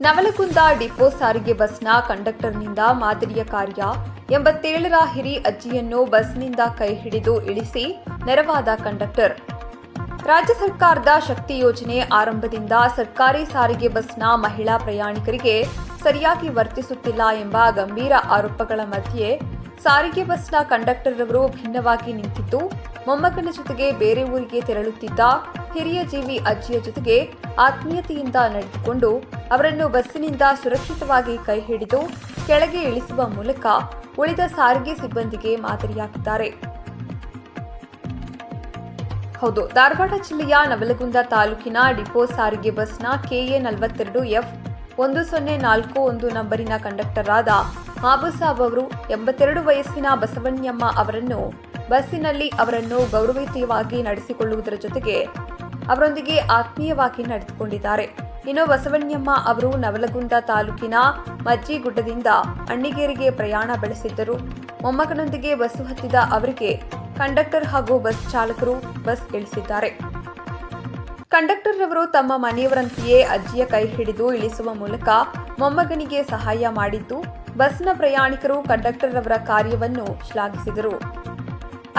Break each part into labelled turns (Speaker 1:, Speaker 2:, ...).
Speaker 1: Navalgund depot ಸಾರಿಗೆ ಬಸ್ನ ಕಂಡಕ್ಟರ್ನಿಂದ ಮಾದರಿಯ ಕಾರ್ಯ. ಎಂಬತ್ತೇಳರ ಹಿರಿ ಅಜ್ಜಿಯನ್ನು ಬಸ್ನಿಂದ ಕೈ ಹಿಡಿದು ಇಳಿಸಿ ನೆರವಾದ ಕಂಡಕ್ಟರ್. ರಾಜ್ಯ ಸರ್ಕಾರದ ಶಕ್ತಿ ಯೋಜನೆ ಆರಂಭದಿಂದ ಸರ್ಕಾರಿ ಸಾರಿಗೆ ಬಸ್ನ ಮಹಿಳಾ ಪ್ರಯಾಣಿಕರಿಗೆ ಸರಿಯಾಗಿ ವರ್ತಿಸುತ್ತಿಲ್ಲ ಎಂಬ ಗಂಭೀರ ಆರೋಪಗಳ ಮಧ್ಯೆ ಸಾರಿಗೆ ಬಸ್ನ ಕಂಡಕ್ಟರ್ ಅವರು ಭಿನ್ನವಾಗಿ ನಿಂತಿದ್ದು, ಮೊಮ್ಮಗನ ಜೊತೆಗೆ ಬೇರೆ ಊರಿಗೆ ತೆರಳುತ್ತಿದ್ದ ಹಿರಿಯ ಜೀವಿ ಅಜ್ಜಿಯ ಜೊತೆಗೆ ಆತ್ಮೀಯತೆಯಿಂದ ನಡೆದುಕೊಂಡು ಅವರನ್ನು ಬಸ್ಸಿನಿಂದ ಸುರಕ್ಷಿತವಾಗಿ ಕೈ ಹಿಡಿದು ಕೆಳಗೆ ಇಳಿಸುವ ಮೂಲಕ ಉಳಿದ ಸಾರಿಗೆ ಸಿಬ್ಬಂದಿಗೆ ಮಾದರಿಯಾಗಿದ್ದಾರೆ. ಹೌದು, ಧಾರವಾಡ ಜಿಲ್ಲೆಯ ನವಲಗುಂದ ತಾಲೂಕಿನ ಡಿಪೋ ಸಾರಿಗೆ ಬಸ್ನ ಕೆಎ ನಲವತ್ತೆರಡು ಎಫ್ ಒಂದು ಸೊನ್ನೆ ನಾಲ್ಕು ಒಂದು ನಂಬರಿನ ಕಂಡಕ್ಟರ್ ಆದ ಮಾಬುಸಾಬ್ ಅವರು ಎಂಬತ್ತೆರಡು ವಯಸ್ಸಿನ ಬಸವಣ್ಣಮ್ಮ ಅವರನ್ನು ಬಸ್ಸಿನಲ್ಲಿ ಅವರನ್ನು ಗೌರವಯುತವಾಗಿ ನಡೆಸಿಕೊಳ್ಳುವುದರ ಜೊತೆಗೆ ಅವರೊಂದಿಗೆ ಆತ್ಮೀಯವಾಗಿ ನಡೆದುಕೊಂಡಿದ್ದಾರೆ. ಇನ್ನು ಬಸವಣ್ಣಮ್ಮ ಅವರು ನವಲಗುಂದ ತಾಲೂಕಿನ ಮಜ್ಜಿಗುಡ್ಡದಿಂದ ಅಣ್ಣಿಗೇರಿಗೆ ಪ್ರಯಾಣ ಬೆಳೆಸಿದ್ದರು. ಮೊಮ್ಮಗನೊಂದಿಗೆ ಬಸ್ಸು ಹತ್ತಿದ ಅವರಿಗೆ ಕಂಡಕ್ಟರ್ ಹಾಗೂ ಬಸ್ ಚಾಲಕರು ಬಸ್ ಇಳಿಸಿದ್ದಾರೆ. ಕಂಡಕ್ಟರ್ ರವರು ತಮ್ಮ ಮನೆಯವರಂತೆಯೇ ಅಜ್ಜಿಯ ಕೈ ಹಿಡಿದು ಇಳಿಸುವ ಮೂಲಕ ಮೊಮ್ಮಗನಿಗೆ ಸಹಾಯ ಮಾಡಿದ್ದು, ಬಸ್ನ ಪ್ರಯಾಣಿಕರು ಕಂಡಕ್ಟರ್ ರವರ ಕಾರ್ಯವನ್ನು ಶ್ಲಾಘಿಸಿದರು.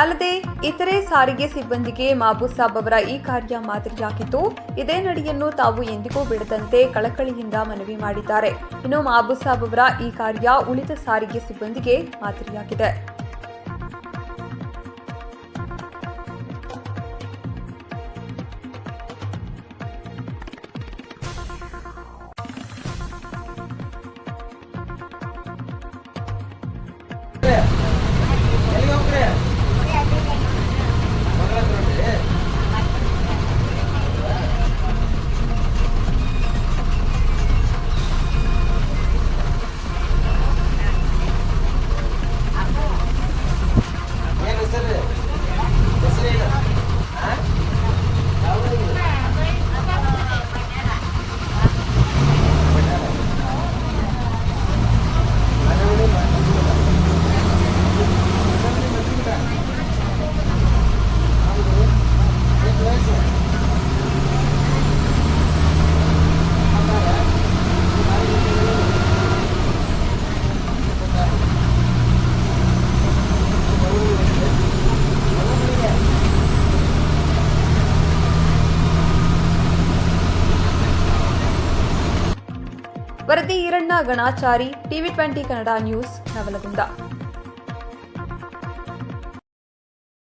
Speaker 1: ಅಲ್ಲದೆ ಇತರೆ ಸಾರಿಗೆ ಸಿಬ್ಬಂದಿಗೆ ಮಾಬುಸಾಬ್ ಅವರ ಈ ಕಾರ್ಯ ಮಾದರಿಯಾಗಿದ್ದು, ಇದೇ ನಡೆಯನ್ನು ತಾವು ಎಂದಿಗೂ ಬಿಡದಂತೆ ಕಳಕಳಿಯಿಂದ ಮನವಿ ಮಾಡಿದ್ದಾರೆ. ಇನ್ನು ಮಾಬುಸಾಬ್ ಅವರ ಈ ಕಾರ್ಯ ಉಳಿದ ಸಾರಿಗೆ ಸಿಬ್ಬಂದಿಗೆ ಮಾದರಿಯಾಗಿದೆ. ವರದಿ Eranna Ganachari TV twenty Kannada news Navalgund.